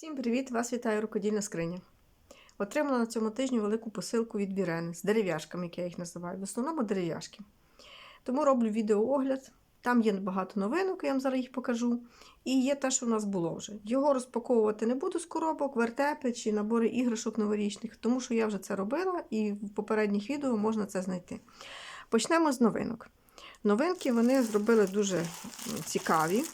Всім привіт! Вас вітає рукодільна скриня. Отримала на цьому тижні велику посилку від Вірени з дерев'яшками, як я їх називаю. В основному дерев'яшки. Тому роблю відеоогляд. Там є багато новинок, я вам зараз їх покажу. І є те, що в нас було вже. Його розпаковувати не буду з коробок, вертепи чи набори іграшок новорічних, тому що я вже це робила і в попередніх відео можна це знайти. Почнемо з новинок. Новинки вони зробили дуже цікаві.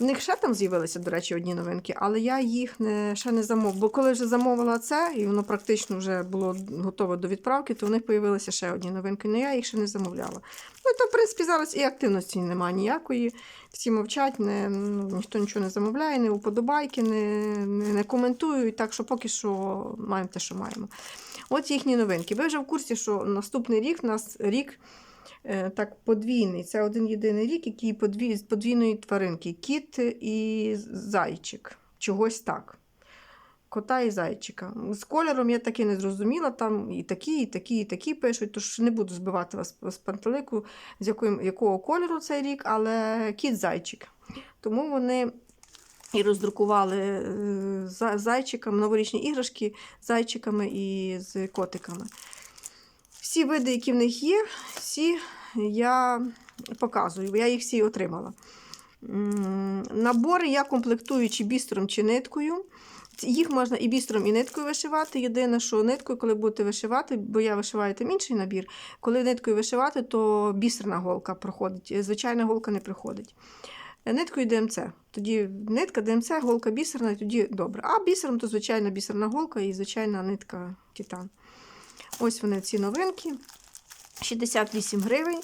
В них ще там з'явилися, до речі, одні новинки, але я їх не, ще не замовила. Бо коли вже замовила це, і воно практично вже було готове до відправки, то в них з'явилися ще одні новинки. але я їх ще не замовляла. Ну, то, в принципі, зараз і активності немає ніякої. Всі мовчать, не, ну, ніхто нічого не замовляє, не уподобайки, не, не, не коментують. Так що поки що маємо те, що маємо. От їхні новинки. Ви вже в курсі, що наступний рік у нас рік так подвійний. Це один єдиний рік, який подвій, з подвійної тваринки. Кіт і зайчик. Чогось так. Кота і зайчика. З кольором я таки не зрозуміла. Там і такі, і такі, і такі пишуть, тож не буду збивати вас з пантелику, з якого, якого кольору цей рік, але кіт-зайчик. Тому вони і роздрукували е, зайчиками, новорічні іграшки зайчиками і з котиками. Всі види, які в них є, всі я показую, я їх всі отримала. Набори я комплектую чи бістром, чи ниткою. Їх можна і бістром, і ниткою вишивати. Єдине, що ниткою, коли будете вишивати, бо я вишиваю там інший набір, коли ниткою вишивати, то бісерна голка проходить, звичайна голка не приходить. Ниткою ДМЦ. Тоді нитка ДМЦ, голка бісерна, і тоді добре. А бісером то звичайна бісерна голка і звичайна нитка титан. Ось вони ці новинки. 68 гривень.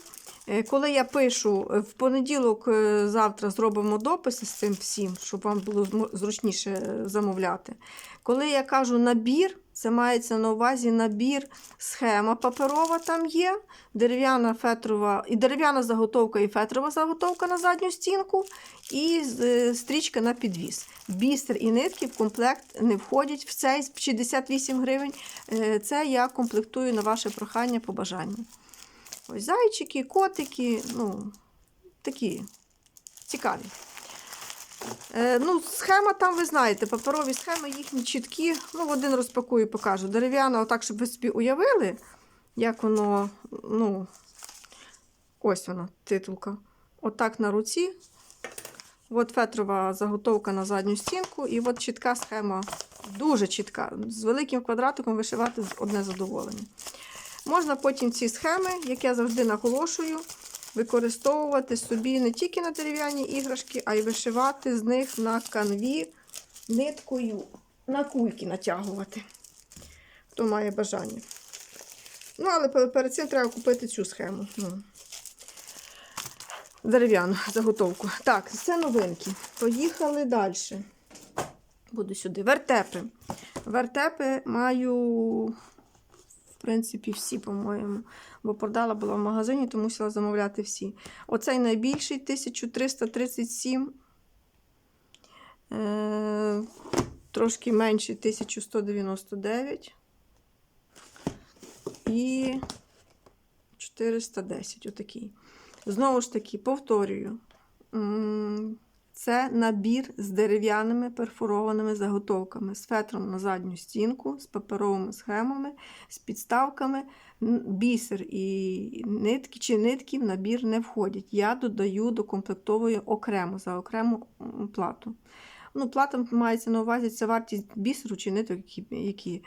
Е, Коли я пишу в понеділок, е, завтра зробимо дописи з цим всім, щоб вам було зручніше е, замовляти. Коли я кажу набір, це мається на увазі набір, схема паперова там є, дерев'яна фетрова, і дерев'яна заготовка, і фетрова заготовка на задню стінку, і стрічка на підвіс. Бісер і нитки в комплект не входять в цей 68 гривень. Е, Це я комплектую на ваше прохання по бажанню. Ось зайчики, котики, ну, такі цікаві. Е, ну, схема там, ви знаєте, паперові схеми їхні чіткі. Ну, один розпакую і покажу. Дерев'яна, отак, щоб ви собі уявили, як воно, ну, ось вона, титулка. Отак на руці. От фетрова заготовка на задню стінку, і от чітка схема, дуже чітка. З великим квадратиком вишивати одне задоволення. Можна потім ці схеми, як я завжди наголошую, використовувати собі не тільки на дерев'яні іграшки, а й вишивати з них на канві ниткою на кульки натягувати. Хто має бажання. Ну, але перед цим треба купити цю схему. Ну. Дерев'яну заготовку. Так, це новинки. Поїхали далі. Буду сюди. Вертепи. Вертепи маю принципі, всі, по-моєму. Бо продала була в магазині, то мусила замовляти всі. Оцей найбільший 1337. Е, трошки менший 1199. І 410. Отакий. Знову ж таки, повторюю. Це набір з дерев'яними перфорованими заготовками, з фетром на задню стінку, з паперовими схемами, з підставками. Бісер і нитки чи нитки в набір не входять. Я додаю до комплектової окремо за окрему плату. Ну, плата мається на увазі це вартість бісеру чи ниток, які.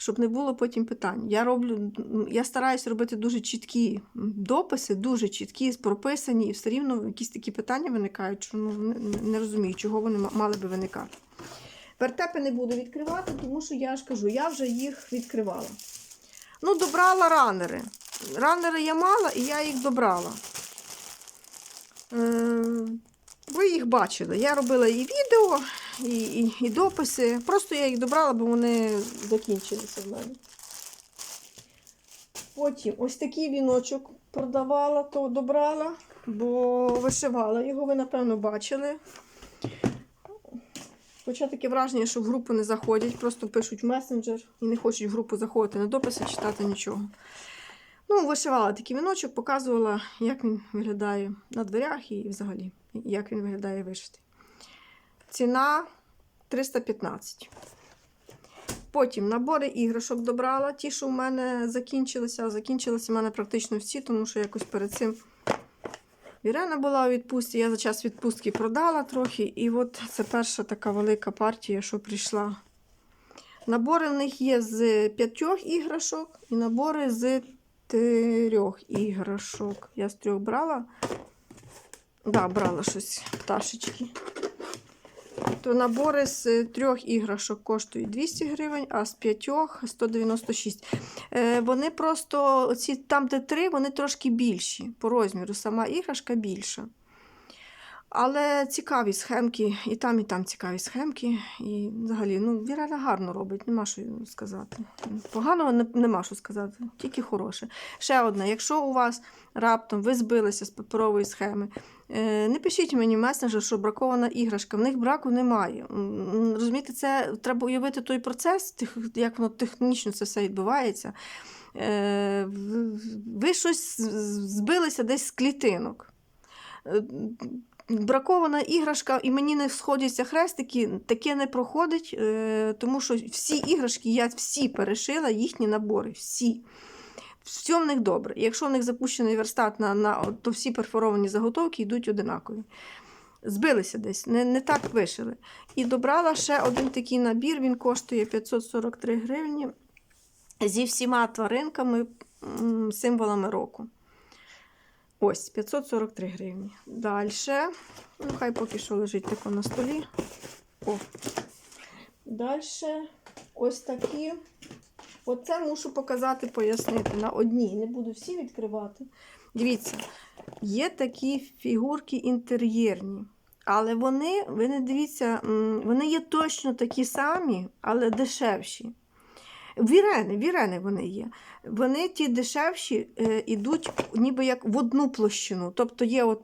Щоб не було потім питань. Я роблю, я стараюся робити дуже чіткі дописи, дуже чіткі, прописані, і все рівно якісь такі питання виникають, що ну, не розумію, чого вони мали би виникати. Вертепи не буду відкривати, тому що я ж кажу, я вже їх відкривала. Ну, добрала ранери. Ранери я мала, і я їх добрала. Е, ви їх бачили. Я робила і відео, і, і, і дописи. Просто я їх добрала, бо вони закінчилися в мене. Потім ось такий віночок продавала, то добрала, бо вишивала його, ви, напевно, бачили. Хоча таке враження, що в групу не заходять, просто пишуть месенджер і не хочуть в групу заходити на дописи, читати нічого. Ну, вишивала такий віночок, показувала, як він виглядає на дверях і взагалі, як він виглядає вишитий. Ціна 315. Потім набори іграшок добрала. Ті, що в мене закінчилися, а закінчилися в мене практично всі, тому що якось перед цим Ірена була у відпустці. Я за час відпустки продала трохи. І от це перша така велика партія, що прийшла. Набори в них є з п'ятьох іграшок і набори з трьох іграшок. Я з трьох брала. Да, брала щось пташечки. То набори з трьох іграшок коштують 200 гривень, а з п'ятьох 196. Е, вони просто, оці, там, де три, вони трошки більші по розміру. Сама іграшка більша. Але цікаві схемки, і там, і там цікаві схемки. І взагалі, ну, Вірена гарно робить, нема що сказати. Поганого не, нема що сказати, тільки хороше. Ще одне, якщо у вас раптом ви збилися з паперової схеми, не пишіть мені месенджер, що бракована іграшка, в них браку немає. Розумієте, це треба уявити той процес, як воно технічно це все відбувається. Е, Ви щось збилися десь з клітинок. Е, Бракована іграшка, і мені не сходяться хрестики, таке не проходить, е, тому що всі іграшки я всі перешила, їхні набори, всі. Все в них добре. Якщо в них запущений верстат, на, на, то всі перфоровані заготовки йдуть одинакові. Збилися десь, не, не так вишили. І добрала ще один такий набір, він коштує 543 гривні зі всіма тваринками, символами року. Ось, 543 гривні. Далі. Ну, хай поки що лежить тако на столі. О. Далі ось такі. Оце мушу показати, пояснити на одній. Не буду всі відкривати. Дивіться, є такі фігурки інтер'єрні. Але вони, ви не дивіться, вони є точно такі самі, але дешевші. Вірени, вірени вони є. Вони ті дешевші е, ідуть ніби як в одну площину. Тобто є от,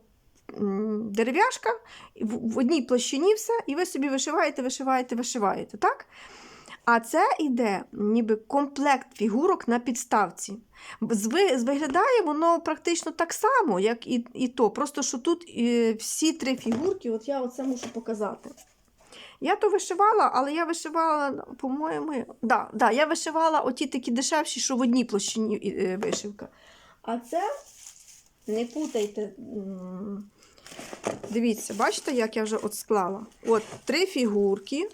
дерев'яшка, в одній площині все, і ви собі вишиваєте, вишиваєте, вишиваєте. так? А це йде ніби комплект фігурок на підставці. Виглядає воно практично так само, як і, і то. Просто що тут е, всі три фігурки, от я оце мушу показати. Я то вишивала, але я вишивала, по-моєму, да, да, я вишивала оті такі дешевші, що в одній площині е, вишивка. А це не путайте. Дивіться, бачите, як я вже от склала? От три фігурки.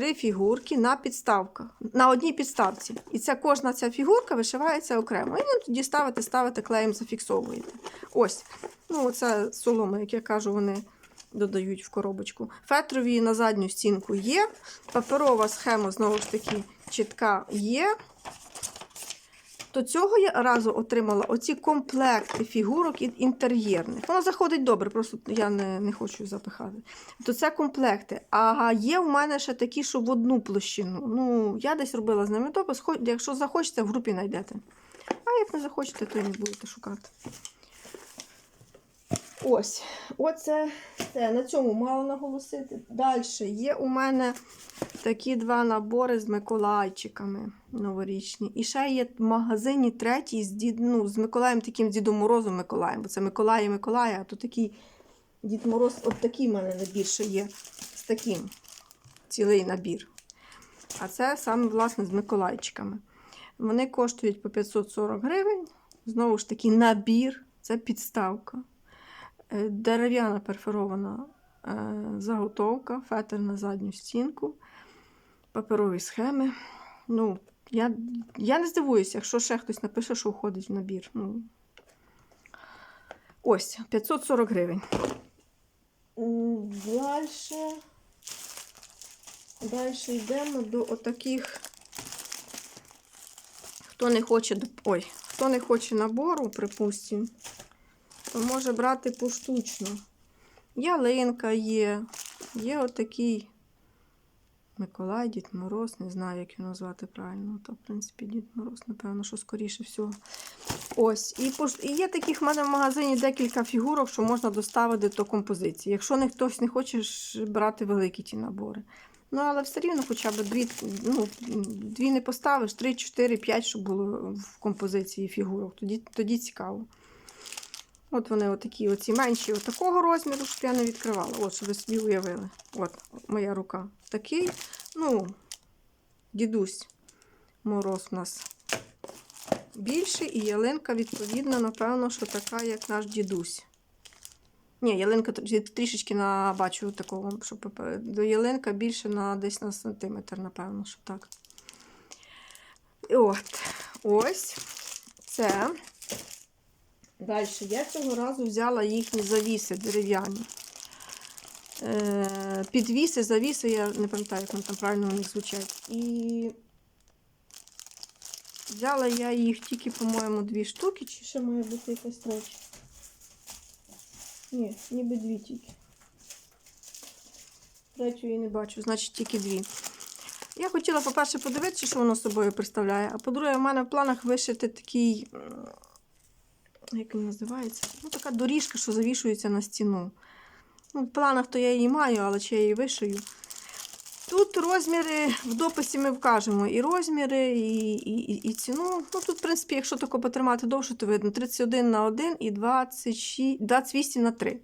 Три фігурки на підставках, на одній підставці. І ця кожна ця фігурка вишивається окремо. І ви тоді ставите, ставите, клеєм зафіксовуєте. Ось. Ну, оце соломи, як я кажу, вони додають в коробочку. Фетрові на задню стінку є. Паперова схема, знову ж таки, чітка є. До цього я разу отримала оці комплекти фігурок інтер'єрних. Воно заходить добре, просто я не, не хочу запихати. То це комплекти. А є в мене ще такі, що в одну площину. Ну, я десь робила з ними допис. Якщо захочете, в групі знайдете. А як не захочете, то і не будете шукати. Ось, оце це. На цьому мало наголосити. Далі є у мене такі два набори з Миколайчиками новорічні. І ще є в магазині третій з, дід, ну, з Миколаєм, таким Дідом Морозом Миколаєм. Бо це Миколай і Миколай, а то такий Дід Мороз, от такий в мене набір ще є. З таким цілий набір. А це саме, власне, з Миколайчиками. Вони коштують по 540 гривень. Знову ж таки, набір це підставка. Е, Дерев'яна перфорована е, заготовка, фетр на задню стінку, паперові схеми. Ну, я, я не здивуюся, якщо ще хтось напише, що входить в набір. Ну, ось, 540 гривень. Далі. Далі йдемо до отаких. Хто не хоче, ой, хто не хоче набору, припустимо, може брати поштучно. Ялинка є, є отакий Миколай, Дід Мороз, не знаю, як його назвати правильно. То, в принципі, Дід Мороз, напевно, що скоріше всього. Ось. І, і є таких в мене в магазині декілька фігурок, що можна доставити до композиції. Якщо не хтось не хоче брати великі ті набори. Ну, але все рівно хоча б дві, ну, дві не поставиш, три, чотири, п'ять, щоб було в композиції фігурок. Тоді, тоді цікаво. От вони отакі, оці менші, от такого розміру, щоб я не відкривала. От, щоб ви собі уявили. От моя рука. Такий, ну, дідусь. Мороз у нас більший, і ялинка, відповідно, напевно, що така, як наш дідусь. Ні, ялинка трішечки на бачу такого, щоб до ялинка більше на десь на сантиметр, напевно, що так. От, ось це. Далі я цього разу взяла їхні завіси дерев'яні. Е, підвіси, завіси, я не пам'ятаю, як вони там правильно вони звучать. І взяла я їх тільки, по-моєму, дві штуки, чи ще має бути якась третя. Ні, ніби дві тільки. Третю я не бачу, значить тільки дві. Я хотіла, по-перше, подивитися, що воно собою представляє. А по-друге, в мене в планах вишити такий, як він називається? Ну, така доріжка, що завішується на стіну. Ну, в планах то я її маю, але чи я її вишию. Тут розміри в дописі ми вкажемо і розміри, і, і, і, ціну. Ну, тут, в принципі, якщо тако потримати довше, то видно 31 на 1 і 26, 28 на 3.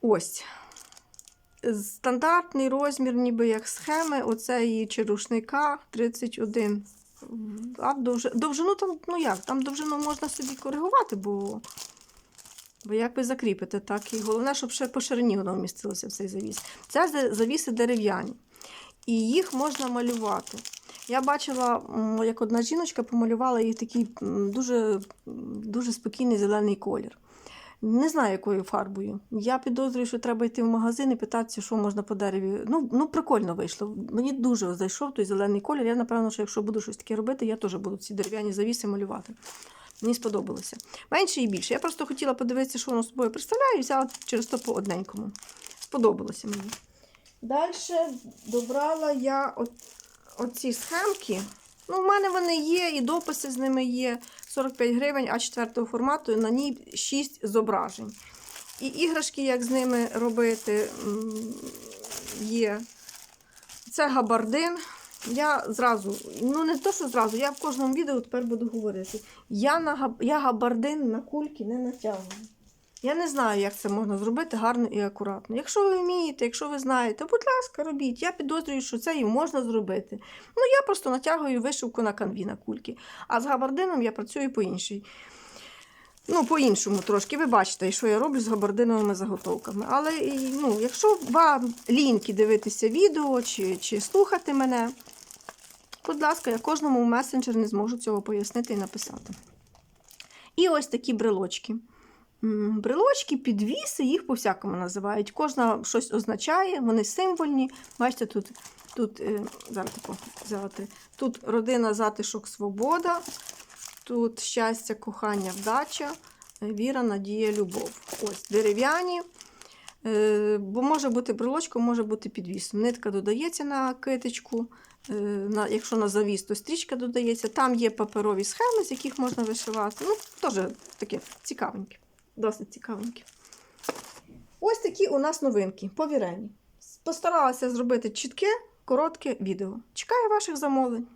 Ось. Стандартний розмір, ніби як схеми, оцеї чи рушника 31. А довж... довжину там, ну як, там довжину можна собі коригувати, бо, бо як ви закріпите, так і головне, щоб ще по ширині воно вмістилося в цей завіс. Це завіси дерев'яні. І їх можна малювати. Я бачила, як одна жіночка помалювала їх такий дуже, дуже спокійний зелений колір. Не знаю, якою фарбою. Я підозрюю, що треба йти в магазин і питатися, що можна по дереві. Ну, ну прикольно вийшло. Мені дуже зайшов той зелений колір. Я, напевно, що якщо буду щось таке робити, я теж буду ці дерев'яні завіси малювати. Мені сподобалося. Менше і більше. Я просто хотіла подивитися, що воно з собою представляє, і взяла через то по одненькому. Сподобалося мені. Далі добрала я оці схемки. Ну, в мене вони є, і дописи з ними є. 45 гривень, а 4 формату, на ній 6 зображень. І іграшки, як з ними робити, є. Це габардин. Я зразу, ну не то, що зразу, я в кожному відео тепер буду говорити. Я, на, я габардин на кульки не натягую. Я не знаю, як це можна зробити гарно і акуратно. Якщо ви вмієте, якщо ви знаєте, будь ласка, робіть. Я підозрюю, що це і можна зробити. Ну, я просто натягую вишивку на канві на кульки. А з габардином я працюю по іншій. Ну, по-іншому трошки. Ви бачите, що я роблю з габардиновими заготовками. Але ну, якщо вам ліньки дивитися відео чи, чи слухати мене, будь ласка, я кожному в месенджер не зможу цього пояснити і написати. І ось такі брелочки. Брелочки, підвіси, їх по-всякому називають. Кожна щось означає, вони символьні. Бачите, тут, тут е, зараз взяти. Тут родина, затишок, свобода, тут щастя, кохання, вдача, е, віра, надія, любов. Ось дерев'яні. Е, Бо може бути брелочком, може бути підвісом. Нитка додається на китичку. якщо на завіс, то стрічка додається. Там є паперові схеми, з яких можна вишивати. Ну, теж таке цікавеньке. Досить цікавеньке. Ось такі у нас новинки по вірені. Постаралася зробити чітке, коротке відео. Чекаю ваших замовлень.